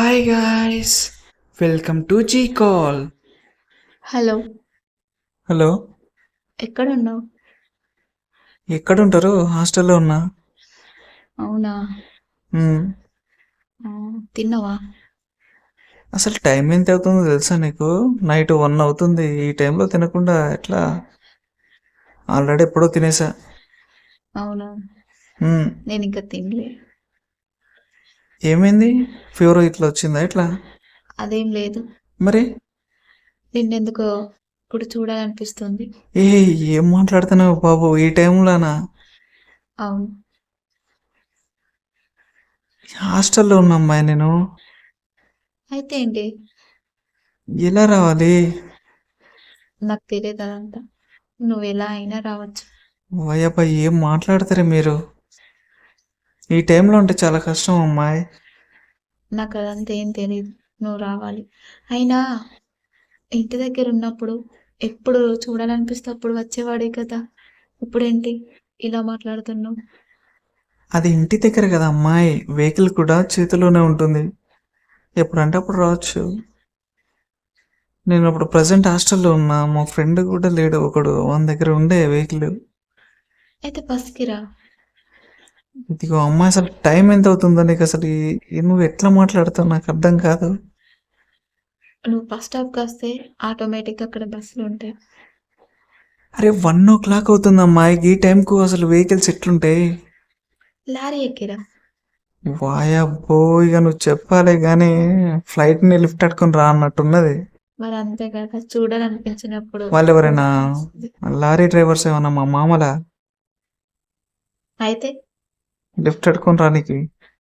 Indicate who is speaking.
Speaker 1: Hi guys welcome to Zee call
Speaker 2: hello
Speaker 1: hello
Speaker 2: ఎక్కడున్నావు?
Speaker 1: ఎక్కడుంటారు? హాస్టల్లో ఉన్నా?
Speaker 2: అవునా?
Speaker 1: మ్మ్.
Speaker 2: ఆ, తిన్నావా?
Speaker 1: అసలు టైం ఎంత అవుతుందో తెలుసా నీకు? నైట్ వన్ అవుతుంది. ఈ టైంలో తినకుండా ఎట్లా? ఆల్రెడీ ఎప్పుడో తినేసా.
Speaker 2: అవునా?
Speaker 1: మ్మ్.
Speaker 2: నేను ఇంకా తినలే.
Speaker 1: ఏమైంది? ఫీవర్ ఇట్లా వచ్చిందా ఇట్లా?
Speaker 2: అదేం లేదు.
Speaker 1: మరి?
Speaker 2: నిన్నెందుకో ఇప్పుడు చూడాలనిపిస్తుంది.
Speaker 1: ఏ ఏం మాట్లాడుతున్నావు బాబు? ఈ టైంలోనా?
Speaker 2: అవును.
Speaker 1: హాస్టల్లో ఉన్న అమ్మాయి నేను.
Speaker 2: అయితే ఏంటి?
Speaker 1: ఎలా రావాలి?
Speaker 2: నాకు తెలియదు అదంతా. నువ్వు ఎలా అయినా రావచ్చు.
Speaker 1: వయ్యప్ప ఏం మాట్లాడతారు మీరు? ఈ టైంలో ఉంటే చాలా కష్టం అమ్మాయి.
Speaker 2: నాకు అదంతా ఏం తెలియదు నువ్వు రావాలి. అయినా ఇంటి దగ్గర ఉన్నప్పుడు ఎప్పుడు చూడాలనిపిస్తే అప్పుడు వచ్చేవాడే కదా. ఇప్పుడేంటి ఇలా మాట్లాడుతున్నావు?
Speaker 1: అది ఇంటి దగ్గర కదా అమ్మాయి. వెహికల్ కూడా చేతిలోనే ఉంటుంది. ఎప్పుడంటే అప్పుడు రావచ్చు. నేను అప్పుడు ప్రజెంట్ హాస్టల్లో ఉన్నా. మా ఫ్రెండ్ కూడా లేడు. ఒకడు వాళ్ళ దగ్గర ఉండే వెహికల్.
Speaker 2: అయితే బస్కి రా.
Speaker 1: ఇదిగో అమ్మాయి అసలు టైం ఎంత అవుతుందో నీకు అసలు ఈ- నువ్వు ఎట్లా మాట్లాడుతావు? నాకు అర్థం కాదు.
Speaker 2: నువ్వు బస్ స్టాప్కి వస్తే ఆటోమేటిక్గా అక్కడ బస్సులు ఉంటాయి.
Speaker 1: అరే వన్ ఓ క్లాక్ అవుతుంది అమ్మాయి ఈ టైంకు అసలు వెహికల్స్ ఎట్లుంటాయి?
Speaker 2: లారీ ఎక్కిరా.
Speaker 1: వాయబ్బో ఇక నువ్వు చెప్పాలి కానీ ఫ్లైట్ని లిఫ్ట్ అట్టుకొని రా అన్నట్టున్నది.
Speaker 2: మరి అంతే కదా చూడాలనిపించినప్పుడు
Speaker 1: వాళ్ళు ఎవరైనా లారీ డ్రైవర్స్ ఏమన్నా మా మామలా?
Speaker 2: అయితే
Speaker 1: లిఫ్ట్ అట్టుకొని రానికి